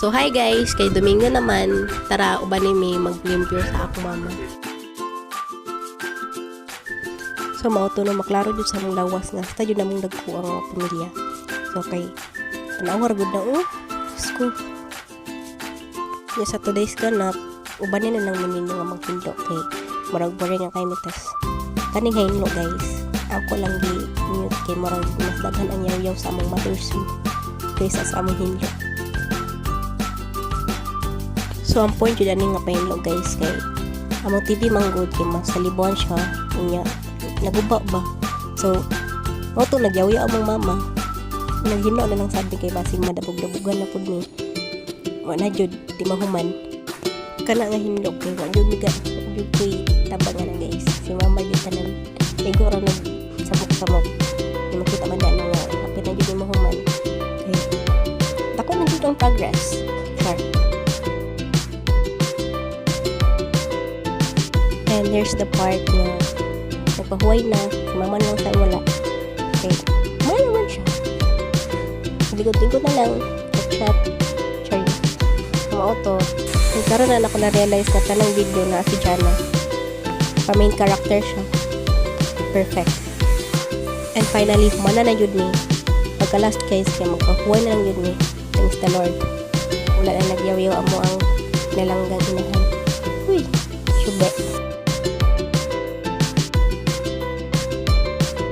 So hi guys, kay Domingo naman, tara uban ni may maglimpyo sa ako mama. So mauto na maklaro jud sa among lawas nga sa jud namong dagko ang mga pamilya. So kay tanaw gud na oh. Sko. Ya sa today's ganap, uban na lang namin nga maghindo kay murag boring nga kay mitas. Kaning hinlo guys. Ako lang gi mute kay murag mas daghan ang yaw-yaw sa among mother's kaysa sa among hinlo. So ang point yun ani nga pahinlo guys kay among TV manggod kay mas salibuan siya unya naguba ba. So mo to nagyaw-yaw among mama. Naghinlo na lang sabi kay basing madabog-dabugan na pud ni. Wa na jud di mahuman. Kana nga hinlo kay wa jud miga jud koy tabangan na guys. Si mama jud tanan. Ra nag sabok-sabok. Di makita man na nga apit na jud mahuman. Kay dako na jud ang progress. Sure. There's the part na nagpahuway na, si mama na lang tayo wala. Okay, mahal naman siya. Likod-likod na lang, chat-chat, char, mga auto. Nagkaroon na ako na-realize na tanong video na si Jana. Pa main character siya. Perfect. And finally, humana na yun ni. Pagka last case, kaya magpahuway na lang yun ni. Thanks the Lord. Wala na nagyaw-yaw amo ang nalanggang inahan. Uy, syube.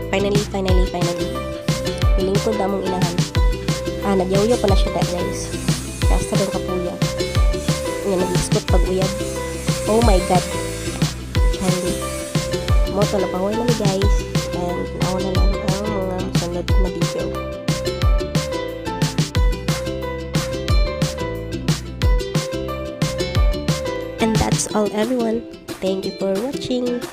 Finally, finally, finally. Pilingkod na mong inahan. Ah, nagyawya pala siya da, guys. Kasta doon kapuya. Nga nag-iskot pag uyab. Oh my God. Candy. Moto na pahuay na guys. And nauna na lang ang mga sunod na video. And that's all everyone. Thank you for watching.